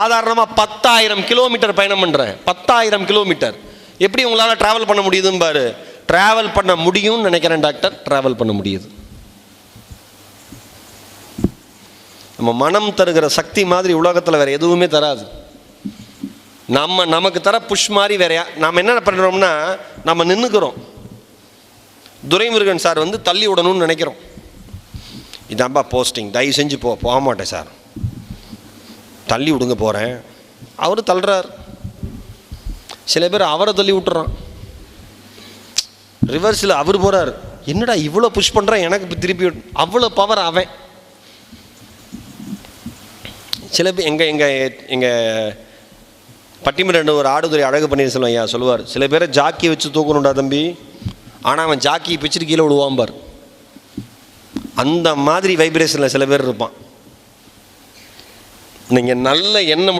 சாதாரணமாக பத்தாயிரம் கிலோமீட்டர் பயணம் பண்ணுறேன் பத்தாயிரம் கிலோமீட்டர் எப்படி உங்களால் ட்ராவல் பண்ண முடியுதுன்னு பாரு. ட்ராவல் பண்ண முடியும்னு நினைக்கிறேன் டாக்டர் ட்ராவல் பண்ண முடியுது. நம்ம மனம் தருகிற சக்தி மாதிரி உலகத்தில் வேறு எதுவுமே தராது. நம்ம நமக்கு தர புஷ் மாதிரி வேறையா நாம் என்ன பண்ணுறோம்னா நம்ம நின்றுக்கிறோம் துரைமுருகன் சார் வந்து தள்ளி விடணும்னு நினைக்கிறோம். இதான்பா போஸ்டிங் தயவு செஞ்சு போ போக மாட்டேன் சார். தள்ளி விடுங்க போகிறேன் அவர் தள்ளுறார். சில பேர் அவரை தள்ளி விட்டுறான். ரிவர்ஸில் அவர் போகிறார் என்னடா இவ்வளோ புஷ் பண்ணுறான் எனக்கு திருப்பி அவ்வளோ பவர் அவன். சில பேர் எங்கள் எங்கள் எங்கள் பட்டிமன்ற ஒரு ஆடுதுறை அழகு பன்னீர்செல்வம் ஐயா சொல்லுவார். சில பேரை ஜாக்கி வச்சு தூக்கணும்டா தம்பி. ஆனால் அவன் ஜாக்கி பிச்சுட்டு கீழே விடுவான்பார் அந்த மாதிரி வைப்ரேஷனில் சில பேர் இருப்பான். நீங்கள் நல்ல எண்ணம்